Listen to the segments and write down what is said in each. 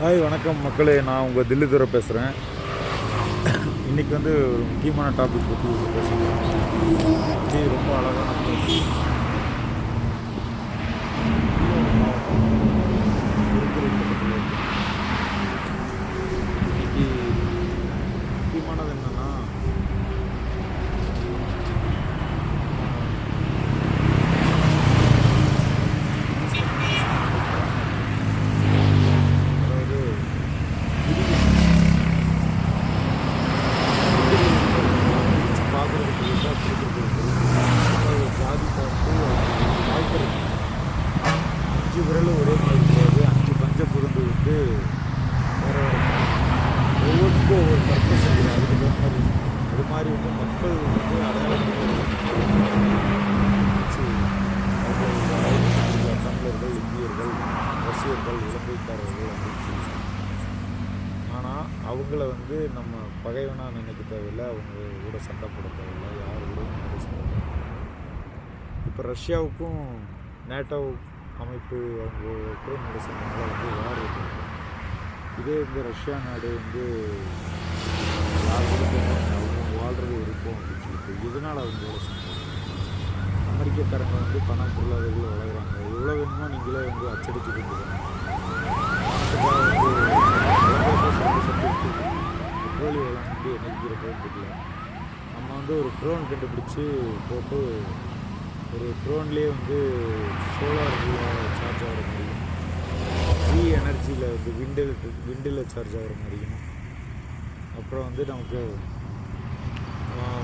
Hi வணக்கம் மக்களே. நான் உங்கள் தில்லிதுரை பேசுகிறேன் இன்றைக்கி வந்து ஒரு முக்கியமான டாபிக் பற்றி பேசுகிறேன் ரொம்ப அழகான place. திருத்துறை பக்கத்துல இருக்கு. இன்னைக்கு முக்கியமானது என்னென்னா அதாவது பார்க்குறதுக்கு விட்டா பிடிக்கிறது ஜாதி பார்த்து வாழ்க்கிறது அஞ்சு விரலும் ஒரே மாதிரி இருக்காது அஞ்சு பஞ்ச புதந்து வந்து வேற வேற ஒவ்வொன்றுக்கும் ஒவ்வொரு பர்பஸ் இருக்குது அதுக்கு தகுந்த மாதிரி அது மாதிரி வந்து மக்கள் வந்து அடையாளம் தமிழர்கள் இந்தியர்கள் ரஷ்யர்கள் இலங்கைக்காரர்கள் அப்படின்னு சொல்லி ஆனால் அவங்கள வந்து நம்ம பகைவனாக நினைக்க தேவையில்லை அவங்க கூட சண்டை போட தேவையில்லை யார் கூட இப்போ ரஷ்யாவுக்கும் நேட்டோ அமைப்பு அவங்க கூட சண்டை வந்து யார் இதே வந்து ரஷ்யா நாடு வந்து யார் கூட அவங்க வாழ்றது இருக்கும் அப்படின்னு சொல்லிட்டு இதனால் அவங்களோட சண்டை அமெரிக்கக்காரங்க வந்து பணம் பொருளாதாரங்கள் வளர்கிறாங்க எவ்வளோ வேணுமோ நீங்களே வந்து அச்சடிச்சு கொடுத்துருக்காங்க பெட்ரோலிய வளம் வந்து என்னைக்கு தெரியல நம்ம வந்து ஒரு ட்ரோன் கண்டுபிடிச்சி போட்டு ஒரு ட்ரோன்லேயே வந்து சோலார் சார்ஜ் ஆகிற மாதிரியும் ஃப்ரீ எனர்ஜியில் வந்து விண்டில் விண்டில் சார்ஜ் ஆகிற மாதிரியும் அப்புறம் வந்து நமக்கு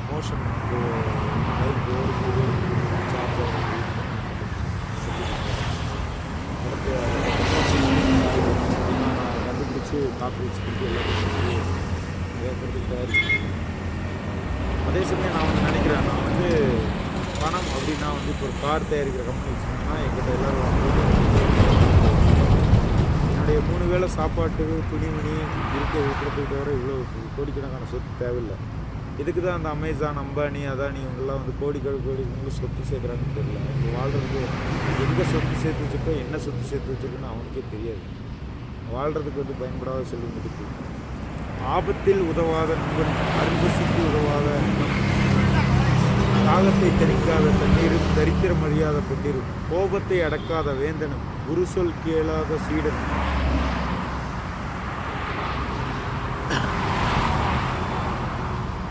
மோஷன் வந்து சார்ஜ் ஆகிற மாதிரியும் அடுத்து நான் வச்சு காப்பி வச்சுக்கிட்டு எல்லாத்தையும் வேப்பறதுக்கு தயாரிச்சு அதே சமயம் நான் வந்து நினைக்கிறேன் நான் வந்து பணம் அப்படின்னா வந்து இப்போ ஒரு கார் தயாரிக்கிற கம்பெனி வச்சுக்கோங்கன்னா எங்கிட்ட எல்லோரும் வந்து என்னுடைய மூணு வேளை சாப்பாட்டுக்கு துணிமணி இருக்க இருக்கிறதுக்கு தவிர இவ்வளோ கோடிக்கணக்கான சொத்து தேவையில்லை. இதுக்கு தான் அந்த அமேசான் அம்பானி அதானி இவங்கெல்லாம் வந்து கோடிக்கணக்கு கோடிக்கணக்கில் சொத்து சேர்க்குறாங்கன்னு தெரியல. அவங்க வாழ்கிறதுக்கு எங்கே சொத்து சேர்த்து வச்சுருக்கோ என்ன சொத்து சேர்த்து வச்சுருக்கோன்னு அவனுக்கே தெரியாது. வாழ்கிறதுக்கு வந்து பயன்படாத செல்வம் இருக்கு. ஆபத்தில் உதவாத நண்பன் அன்பசிக்கு உதவாத தாகத்தை தரிக்காத தண்ணீரும் தரித்திரம் அறியாத பெண்டிரும் கோபத்தை அடக்காத வேந்தனும் குரு சொல் கேளாத சீடன்.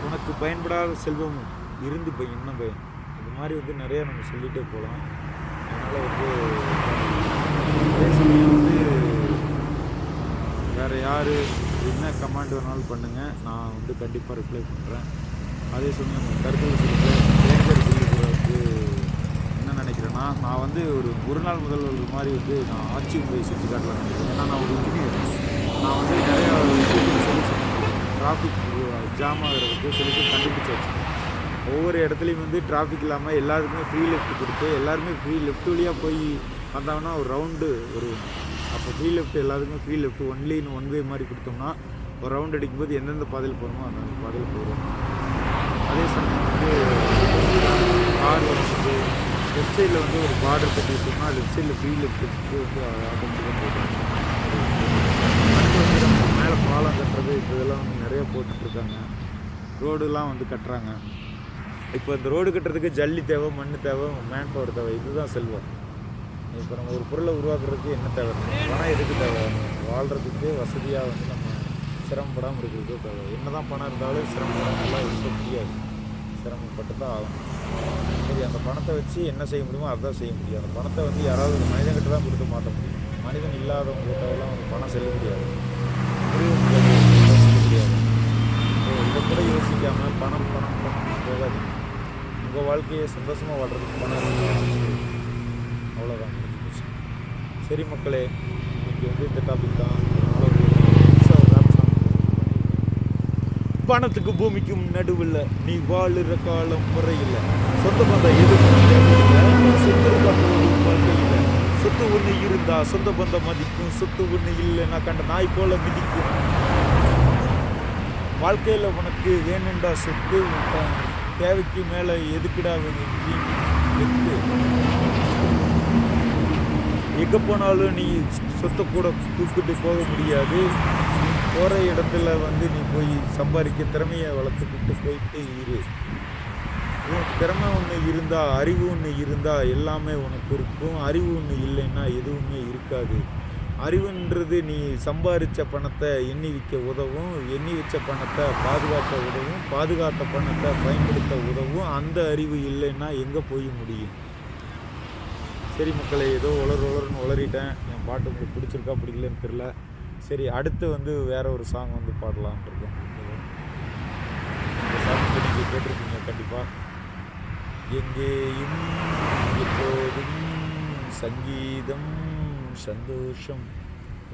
உனக்கு பயன்படாத செல்வமும் இருந்து போய் இன்னும் பயன். இது மாதிரி வந்து நிறையா நம்ம சொல்லிகிட்டே போகலாம். அதனால் வந்து அதே சமயம் வந்து வேறு யார் என்ன கமாண்ட் வேணாலும் பண்ணுங்கள் நான் வந்து கண்டிப்பாக ரிப்ளை பண்ணுறேன் அதே சமயம் உங்கள் கருத்தில் சொல்லுங்கள் தேர்தல் சொல்லுறதுக்கு என்ன நினைக்கிறேன்னா நான் வந்து ஒரு ஒரு நாள் முதல்வர் மாதிரி வந்து நான் ஆட்சி போய் சுற்றி காட்டலாம் நினைக்கிறேன். ஏன்னா நான் ஒரு இன்ஜினியர் நான் வந்து நிறையா சொல்யூஷன் டிராஃபிக் ஜாம் ஆகிறதுக்கு சொல்யூஷன் கண்டுபிடிச்சி வச்சேன் ஒவ்வொரு இடத்துலையும் வந்து டிராஃபிக் இல்லாமல் எல்லாருக்குமே ஃப்ரீ லெஃப்ட் கொடுத்து எல்லாருமே ஃப்ரீ லெஃப்ட் வழியாக போய் வந்தாங்கன்னா ஒரு ரவுண்டு ஒரு இப்போ ஃப்ரீ லெஃப்ட் எல்லாருக்குமே free left only one way மாதிரி கொடுத்தோம்னா ஒரு ரவுண்ட் அடிக்கும்போது எந்தெந்த பாதையில் போகிறோமோ அந்தந்த பாதையில் போகிறோம் அதே சமயம் வந்து கார் வந்து லெஃப்ட் சைடில் வந்து ஒரு பார்டர் கட்டி வச்சோம்னா லெஃப்ட் சைடில் ஃப்ரீ லெஃப்ட் வந்து ஆட்டோமேட்டிக்காக போயிடும் அடுத்து வந்து நம்ம மேலே பாலம் கட்டுறது இப்போ இதெல்லாம் வந்து நிறைய போட்டுட்ருக்காங்க. ரோடுலாம் வந்து கட்டுறாங்க. இப்போ இந்த ரோடு கட்டுறதுக்கு ஜல்லி தேவை மண் தேவை மேன் பவர் தேவை இதுதான் செல்வம். இப்போ நம்ம ஒரு பொருளை உருவாக்குறதுக்கு என்ன தேவை? பணம் எதுக்கு தேவை? வாழ்கிறதுக்கு வசதியாக வந்து நம்ம சிரமப்படாமல் இருக்கிறதுக்கு தேவை. என்ன தான் பணம் இருந்தாலும் சிரமப்படாமலாம் இருக்க முடியாது. சிரமப்பட்டு தான் ஆகும் சரி அந்த பணத்தை வச்சு என்ன செய்ய முடியுமோ அதுதான் செய்ய முடியும். அந்த பணத்தை வந்து யாராவது ஒரு மனிதன்கிட்ட தான் கொடுத்து மாற்ற முடியும். மனிதன் இல்லாதவங்ககிட்டலாம் வந்து பணம் செல்ல முடியாது. புரிய முடியாது. இதை கூட யோசிக்காமல் பணம் பணம் பணம் போகாது உங்கள் வாழ்க்கையை சந்தோஷமாக வாழ்றதுக்கு பணம் அவ்வளோதான் சரி மக்களே இன்னைக்கு வந்து இந்த டாபிக் தான். பணத்துக்கு பூமிக்கும் நடுவில் நீ வாழுற காலம் முறையில் சொந்த பந்தம் எதுவும் சொத்து வாழ்க்கையில் சொத்து ஒன்று இருந்தா சொந்த பந்தம் மதிக்கும். சொத்து ஒன்று இல்லைன்னா கண்ட நாய் போல மிதிக்கும். வாழ்க்கையில் உனக்கு வேணுண்டா சொத்து தேவைக்கு மேலே எதுக்குடா வேணும்? நீ எங்கே போனாலும் நீ சொத்தை கூட தூக்கிட்டு போக முடியாது. நீ போகிற இடத்துல வந்து நீ போய் சம்பாதிக்க திறமையை வளர்த்துக்கிட்டு போயிட்டு இரு. திறமை ஒன்று இருந்தால் அறிவு ஒன்று இருந்தால் எல்லாமே உனக்கு இருக்கும். அறிவு ஒன்று இல்லைன்னா எதுவுமே இருக்காது. அறிவுன்றது நீ சம்பாதிச்ச பணத்தை எண்ணி வைக்க உதவும். எண்ணி வச்ச பணத்தை பாதுகாக்க உதவும். பாதுகாத்த பணத்தை பயன்படுத்த உதவும். அந்த அறிவு இல்லைன்னா எங்கே போய் முடியும்? சரி மக்களை ஏதோ உளர் உளர்னு உளறிட்டேன். என் பாட்டு உங்களுக்கு பிடிச்சிருக்கா பிடிக்கலன்னு தெரில சரி அடுத்து வந்து வேற ஒரு சாங் வந்து பாடலாம்னு இருக்கேன். இந்த சாங் நீங்கள் கேட்டிருப்பீங்க கண்டிப்பாக எங்கேயும் எப்போதும் சங்கீதம் சந்தோஷம்.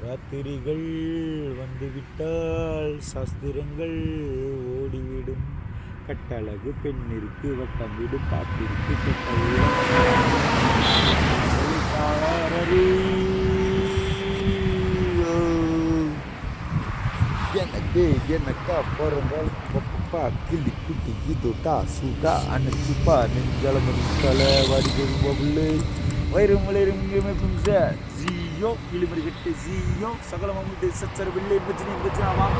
ராத்திரிகள் வந்துவிட்டால் சாஸ்திரங்கள் ஓடிவிடும். கட்டழகு பெண்ணிற்கு வட்டம் வீடு பாப்பிற்கு எனக்கு எனக்கா பிறந்தால் பப்பா கிளி குட்டி இதோட்டா சூட்டா அணைச்சிப்பா நெஞ்சளமதி தலை வாடி பபுள்ளு. வயிறும் வளைரும் இமைப்பும் சார் ஜியோ இழுமறி கட்டு ஜியோ சகலமும் அம்மிட்டு சச்சர வெள்ளை பிரச்சனை பிரச்சனை வாங்க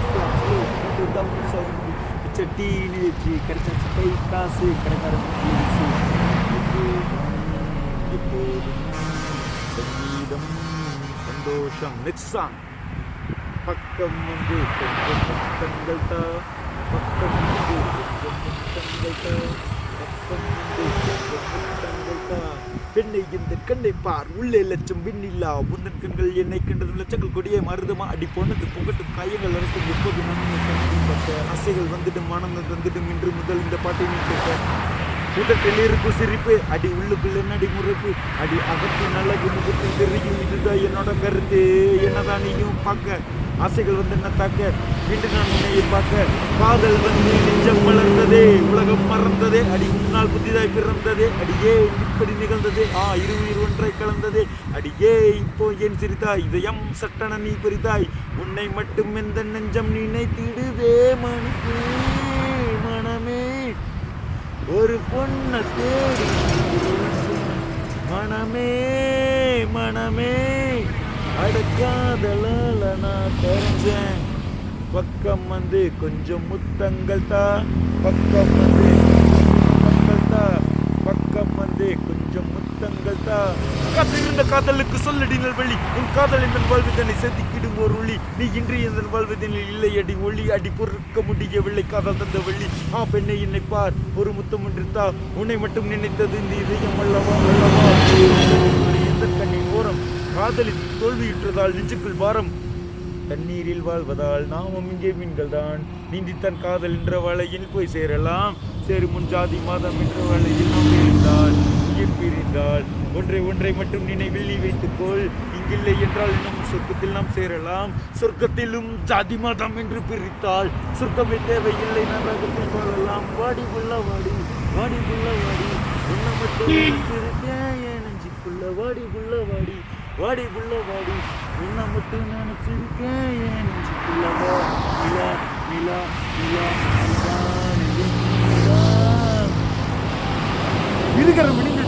சட்டி வச்சு கிடைச்ச கை காசு கிடைக்காத எப்போதும் சங்கீதம் சந்தோஷம் நெக்ஸ்ட் சாங் பக்கம் வந்து கொஞ்சம் முத்தங்கள் தா பக்கம் வந்து கொஞ்சம் முத்தங்கள் பெண்ணை இந்த கண்ணை பார். உள்ளே லட்சம் விண்ணில்லா முந்தன் கண்கள் என்னை கண்டது லட்சங்கள் கொடியே மருதமா. அடி பொண்ணுக்கு புகட்டும் காயங்கள் அரசும் எப்போது நன்மை. அசைகள் ஆசைகள் வந்துடும் மனம் இன்று முதல் இந்த பாட்டை நீ கேட்க கூட்டத்தில் இருக்கும் சிரிப்பு அடி உள்ளுக்குள்ள நடி முறைப்பு அடி அகத்து நல்ல முகத்தில் தெரியும் இதுதான் என்னோட கருத்து. என்னதான் நீயும் பார்க்க. ஆசைகள் வந்து என்ன தாக்க? மீண்டும் நான் உன்னை பார்க்க. காதல் வந்து நெஞ்சம் வளர்ந்ததே உலகம் மறந்ததே அடி உன்னால் புதிதாய் பிறந்ததே அடியே இப்படி நிகழ்ந்ததே ஆ இரு உயிர் ஒன்றை கலந்ததே அடியே இப்போ ஏன் சிரித்தாய் இதயம் சட்டன நீ பெரிதாய் உன்னை மட்டும் எந்த நெஞ்சம் நினைத்திடுதே மணிக்கு ஒரு பொண்ணை தேடி மனமே மனமே. அடக்காதலால நான் தெரிஞ்சேன். பக்கம் வந்து கொஞ்சம் முத்தங்கள் தா. பக்கம் வந்து முத்தங்கள் தா. பக்கம் வந்து கொஞ்சம் முத்தங்கள் தா. இந்த காதலுக்கு சொல்லடி நல்வழி. உன் காதல் என் வாழ்வு தன்னை செதுக்கிடும் ஒரு ஒளி. நீ இன்று வாழ்வதில் இல்லை அடி ஒளி. அடி பொறுக்க முடியவில்லை காதல் தந்த வெள்ளி. ஆ பெண்ணை என்னை பார். ஒரு முத்தம் ஒன்றிருந்தா உன்னை மட்டும் நினைத்தது இந்த இதயம் அல்லவா? அல்லவா? எந்த கண்ணின் ஓரம்? காதலில் தோல்வியுற்றதால் நெஞ்சுக்குள் பாரம். தண்ணீரில் வாழ்வதால் நாமும் இங்கே மீன்கள் தான் நீந்தித்தன் காதல் என்ற வலையில் போய் சேரலாம். சேரு முன் ஜாதி மாதம் என்ற வலையில் நாம் இருந்தால். பிரிந்தால். ஒன்றை ஒன்றை மட்டும் நினைவில் நீ வைத்துக்கொள். இங்கில்லை என்றால் இன்னும் சொர்க்கத்தில் நாம் சேரலாம். சொர்க்கத்திலும் ஜாதி மதம் என்று பிரித்தால் சொர்க்கமே தேவையில்லை நரகத்தில் வாழலாம் வாடி புள்ள வாடி வாடி புள்ள வாடி. உன்னை மட்டும் நெஞ்சுக்குள்ள வாடி புள்ள வாடி வாடி புள்ள வாடி. உன்னை மட்டும் நினைச்சிருக்கேன் என் நெஞ்சுக்குள்ள நிலா நிலா நிலா இருக்கிற மனிதனுடைய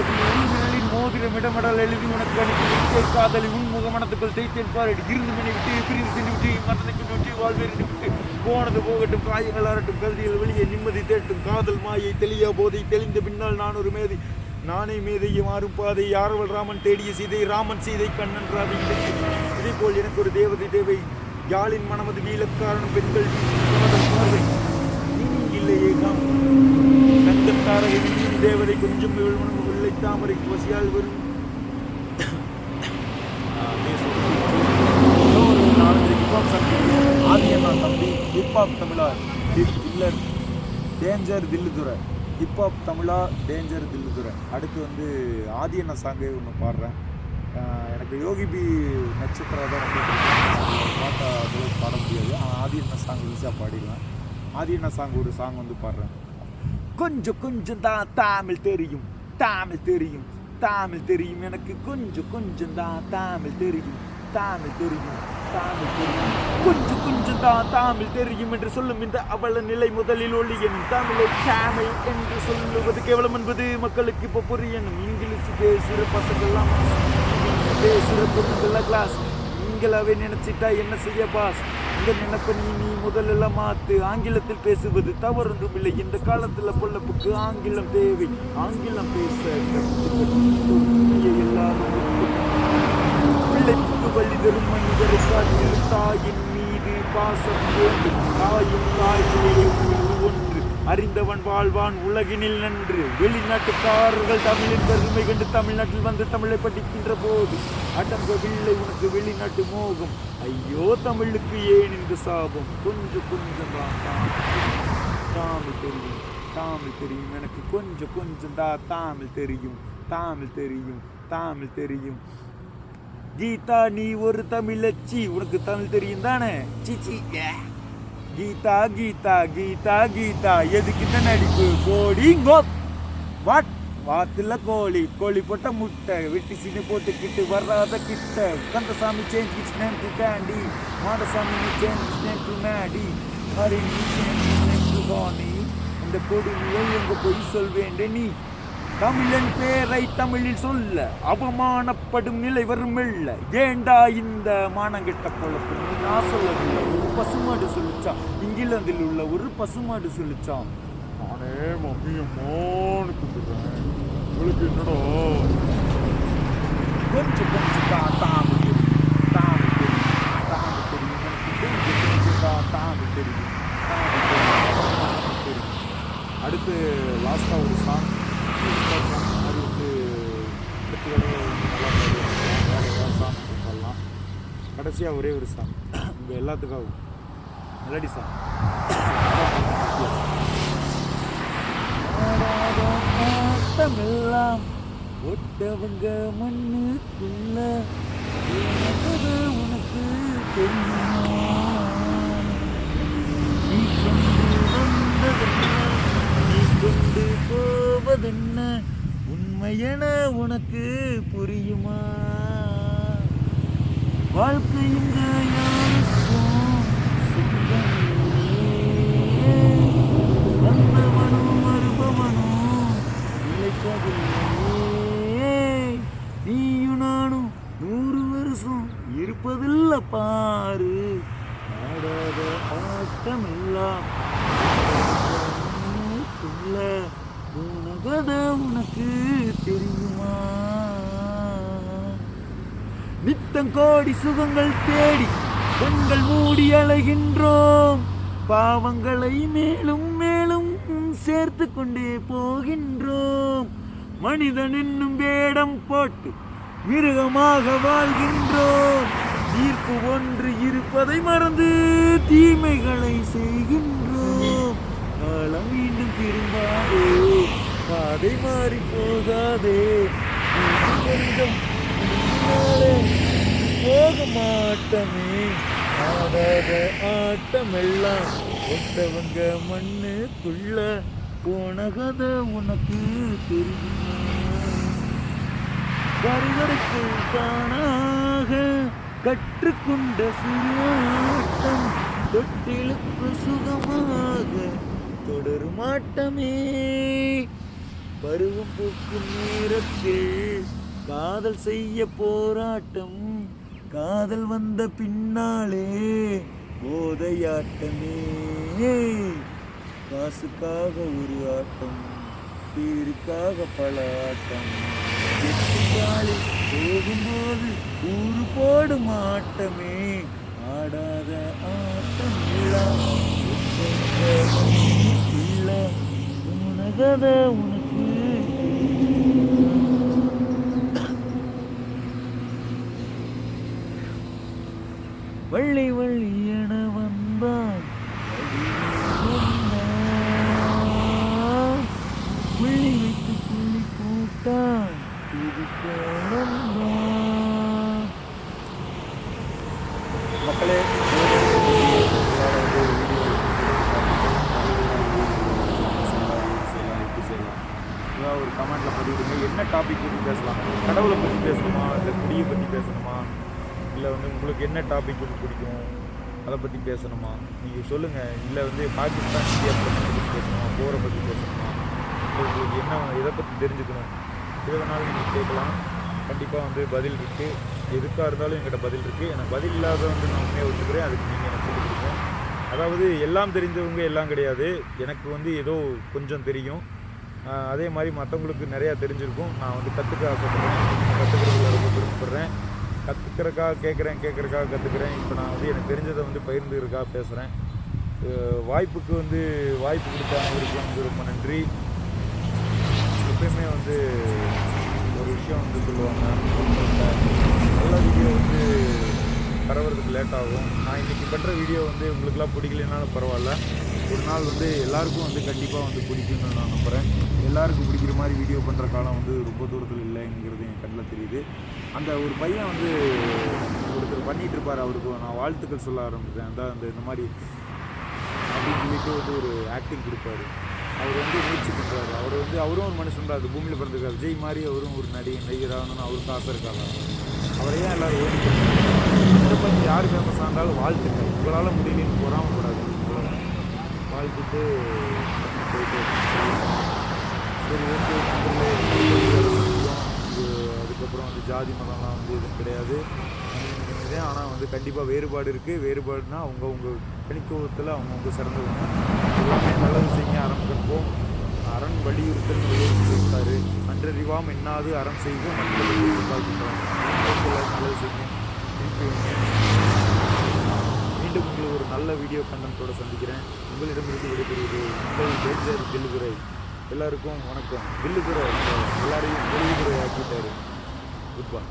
இருபது மோதிரம் இடமடல் எழுதி உனக்கு அனுப்பி காதலி உன் முகமனத்துக்குள் தைத்தேன் பாரு இருந்து மணி விட்டு பிரிந்து சென்று விட்டு மதனைக்கு விட்டு வாழ்வேறிட்டு விட்டு போனது போகட்டும் காயங்கள் ஆறட்டும் கல்விகள் வெளியே நிம்மதி தேட்டும் காதல் மாயை தெளிய போதை தெளிந்த பின்னால் நான் ஒரு மேதை நானே மேதையை மாறும் பாதை யாரவள் ராமன் தேடிய சீதை ராமன் சீதை கண்ணன் ராதை இதே போல் எனக்கு ஒரு தேவதை தேவை யாழின் மனமது வீலக்காரன் பெண்கள் பார்வை இல்லையே காம் தங்கத்தாரகை தேவதை கொஞ்சம் விழுமணம் தாமரை வசியால் வரும் ஆதியண்ணா தம்பி ஹிப்ஹாப் தமிழா இல்லை danger Dhilludurai hip hop Tamizha danger Dhilludurai அடுத்து வந்து ஆதியண்ணா சாங்கே ஒன்று பாடுறேன் எனக்கு யோகி பி நட்சத்திரம் தான் ரொம்ப பிடிக்கும் பாட்டா அவ்வளோ பாட முடியாது ஆனால் ஆதியண்ணா சாங் ஈஸியாக பாடிடலாம் ஆதியண்ணா சாங் ஒரு சாங் வந்து பாடுறேன் கொஞ்சம் கொஞ்சம் தான் தமிழ் தெரியும் தமிழ் தெரியும் தமிழ் தெரியும். எனக்கு கொஞ்சம் கொஞ்சம் தான் தமிழ் தெரியும் தமிழ் தெரியும் தமிழ் தெரியும். கொஞ்சம் கொஞ்சம் தான் தமிழ் தெரியும் என்று சொல்லும் இந்த அவல நிலை முதலில் ஒளியனும் தமிழை தமிழ் என்று சொல்லுவது கேவலம் என்பது மக்களுக்கு இப்போ புரியணும். இங்கிலீஷ் பேசுகிற பசங்கள்லாம் பேசுகிற பொண்ணுங்கள்லாம் கிளாஸ் நீங்களாவே நினைச்சிட்டா என்ன செய்ய பாஸ் இந்த நினைப்ப நீ நீ முதல்ல மாத்து. ஆங்கிலத்தில் பேசுவது தவறொன்றும் இல்லை. இந்த காலத்துல பொல்லப்புக்கு ஆங்கிலம் தேவை. ஆங்கிலம் பேச கற்றுக்கொண்டு எல்லாரும் பிள்ளைக்கு வழி தரும் மனிதரை தாயின் மீது பாசம் வேண்டும். தாயும் அறிந்தவன் வாழ்வான் உலகினில் நன்று. வெளிநாட்டுக்காரர்கள் தமிழின் பெருமை கண்டு தமிழ்நாட்டில் வந்து தமிழை படிக்கின்ற போது அடங்கவில்லை உனக்கு வெளிநாட்டு மோகம். ஐயோ தமிழுக்கு ஏன் இந்த சாபம்? கொஞ்சம் கொஞ்சம் தான் தமிழ் தெரியும். தமிழ் தெரியும் எனக்கு கொஞ்சம் கொஞ்சம் தான் தமிழ் தெரியும். தமிழ் தெரியும் தமிழ் தெரியும். கீதா நீ ஒரு தமிழச்சி. உனக்கு தமிழ் தெரியும் தானே? சிச்சி கீதா கீதா கீதா கீதா. எதுக்கிட்ட நடிப்பு? கோடி கோப் வாட்? வாத்துல கோழி. கோழி போட்ட முட்டை. வெட்டி சீனு போட்டுக்கிட்டு வராத கிட்ட. Kandasamy change its name to Candy Madasamy change its name to Maddy Hari நீ change its name to Vani இந்த கொடுமையை எங்க போய் சொல்வேண்டே நீ? தமிழன் பேரை தமிழில் சொல்ல அவமானப்படும் நிலை வரும் இல்ல ஏண்டா இந்த மானங்கிட்ட பொழப்பு நான் சொல்லவில்லை ஒரு பசுமாடு சொல்லிச்சான் இங்கிலாந்தில் உள்ள ஒரு பசுமாடு சொல்லிச்சான் நானே மம்மி அம்மான்னு கூப்பிடுறேன் உங்களுக்கு என்னடா கொஞ்சம் கொஞ்சம் தான் தாமு தெரியும் தாமு தெரியும் தாமு தெரியும் கொஞ்சம் கொஞ்சம் தான் தெரியும் தாமு தெரியும் அடுத்து லாஸ்ட்டாக ஒரு சாங் அது வந்து அடுத்த தடவை நல்லா கடைசியாக ஒரே ஒரு சாங் உங்கள் எல்லாத்துக்காகவும். மெலடி சாங் ஆட்டமெல்லாம் ஒட்டவங்க மண்ணுக்குள்ள. உனக்கு தெரியுமா? என்ன உண்மையென உனக்கு புரியுமா வாழ்க்கை இங்க யாருக்கும் சொந்தமில்லையே. வந்தவனும் வருபவனும் நிலைப்பதில்லையே. நீயும் நானும் நூறு வருஷம் இருப்பதில்ல பாரு ஆடாத ஆட்டமெல்லாம் கதை உனக்கு தெரியுமா? நித்தம் கோடி சுகங்கள் தேடி பெண்கள் மூடி அலைகின்றோம். பாவங்களை மேலும் மேலும் சேர்த்து கொண்டே போகின்றோம். மனிதன் என்னும் வேடம் போட்டு மிருகமாக வாழ்கின்றோம். தீர்ப்பு ஒன்று இருப்பதை மறந்து தீமைகளை செய்கின்றோம். காலம் மீண்டும் திரும்பாதே. பாதை மாறி போகாதே. கொஞ்சம் போக மாட்டமே. ஆடாத ஆட்டமெல்லாம் ஒட்டவங்க மண்ணுக்குள்ள போன கதை உனக்கு தெரியுமா? கருகருக்குள் தானாக கற்றுக்கொண்ட சிறுவாட்டம் தொட்டிலுக்கு சுகமாக தொடரும் ஆட்டமே. பருவம் பூக்கும் நேரத்தில் காதல் செய்ய போராட்டம். காதல் வந்த பின்னாலே போதையாட்டமே. காசுக்காக ஒரு ஆட்டம் பேருக்காக பல ஆட்டம். எட்டு போகும்போது ஊரு போடும் ஆட்டமே. ஆடாத ஆட்டம் இல்லை. உனகத உனக்கு வள்ளி வள்ளி என வந்தான். புள்ளி வைத்து புள்ளி போட்டான். மக்களே ஒரு கமெண்ட்ல பதிவிடுங்க என்ன டாபிக் பற்றி பேசலாம் கடவுளை பற்றி பேசணுமா இல்லை வந்து உங்களுக்கு என்ன டாபிக் பிடிக்கும்? அதை பற்றி பேசணுமா? நீங்கள் சொல்லுங்கள் இல்லை வந்து பாகிஸ்தான் இந்தியா பிரச்சனை பற்றி பேசணுமா? போரை பற்றி பேசணுமா? உங்களுக்கு என்ன இதை பற்றி தெரிஞ்சுக்கணும்? எது வேணாலும் நீங்கள் கேட்கலாம். கண்டிப்பாக வந்து பதில் இருக்குது எதுக்காக இருந்தாலும் என்கிட்ட பதில் இருக்குது எனக்கு பதில் இல்லாத வந்து நான் உண்மையை ஒத்துக்கிறேன். அதுக்கு நீங்கள் எனக்கு சொல்லி கொடுங்க. அதாவது எல்லாம் தெரிஞ்சவங்க எல்லாம் கிடையாது. எனக்கு வந்து ஏதோ கொஞ்சம் தெரியும். அதே மாதிரி மற்றவங்களுக்கு நிறையா தெரிஞ்சிருக்கும். நான் வந்து கற்றுக்க ஆசைப்படுறேன். கற்றுக்கிறதுல ரொம்ப விருப்பப்படுறேன். கற்றுக்கிறக்காக கேட்குறேன் கேட்குறக்காக கற்றுக்கிறேன் இப்போ நான் வந்து எனக்கு தெரிஞ்சதை வந்து பகிர்ந்துக்கிறக்காக பேசுகிறேன் வாய்ப்புக்கு வந்து வாய்ப்பு கொடுத்த அனைவருக்கும் வந்து ரொம்ப நன்றி. எப்பயுமே வந்து ஒரு விஷயம் வந்து சொல்லுவாங்க நல்ல வீடியோ வந்து பரவுறதுக்கு லேட் ஆகும். நான் இன்றைக்கி பண்ணுற வீடியோ வந்து உங்களுக்கெல்லாம் பிடிக்கலனாலும் பரவாயில்ல. ஒரு நாள் வந்து எல்லாருக்கும் வந்து கண்டிப்பாக வந்து பிடிக்கும்னு நான் நம்புகிறேன் எல்லாருக்கும் பிடிக்கிற மாதிரி வீடியோ பண்ணுற காலம் வந்து ரொம்ப தூரத்தில் இல்லைங்கிறது என் கண்ணில் தெரியுது. அந்த ஒரு பையன் வந்து ஒருத்தர் பண்ணிகிட்டு இருப்பார் அவருக்கு நான் வாழ்த்துக்கள் சொல்ல ஆரம்பித்தேன் அந்த அந்த இந்த மாதிரி அப்படின்னு சொல்லிட்டு வந்து ஒரு ஆக்டிங் கொடுப்பாரு. அவர் வந்து முயற்சி பண்ணுறாரு அவர் வந்து அவரும் ஒரு மனுஷன் அது பூமியில் பிறந்திருக்காரு விஜய் மாதிரி அவரும் ஒரு நடி நடிகராகணும்னு அவருக்கு ஆசை இருக்காங்க அவரையும் எல்லாரும் ஓடி இந்த பற்றி யார் ஃபேமஸ் ஆனாலும் வாழ்த்துக்கள். உங்களால் முடியலன்னு பொறாமப்படாது வாழ்த்துட்டு போயிட்டு சரி ஓகே அதுக்கப்புறம் வந்து ஜாதி மதம்லாம் வந்து எதுவும் கிடையாது. இதே ஆனால் வந்து கண்டிப்பாக வேறுபாடு இருக்குது வேறுபாடுனா அவங்க உங்கள் தனித்துவத்தில் அவங்கவுங்க சிறந்தவங்க. எல்லாமே நல்லது செய்ய அறம் அரண் வலியுறுத்தல் வலியுறுத்திருக்காரு அன்றறிவாம் என்னாது அறம் செய்வோம் மக்கள் நல்லது செய்யும் மீண்டும் உங்களை ஒரு நல்ல வீடியோ கண்டனத்தோட சந்திக்கிறேன். உங்களிடமிருந்து விடைபெறுவது உங்கள் டேஞ்சர் தில்லுதுரை எல்லாருக்கும் வணக்கம். தில்லுதுரை எல்லாரையும் கூட ஆக்கிட்டாரு. குட் பாய்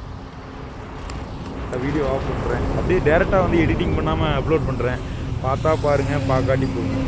வீடியோ ஆஃப் பண்ணுறேன் அப்படியே டேரெக்டாக வந்து எடிட்டிங் பண்ணாமல் அப்லோட் பண்ணுறேன் பார்த்தா பாருங்கள் பார்க்காட்டி போங்க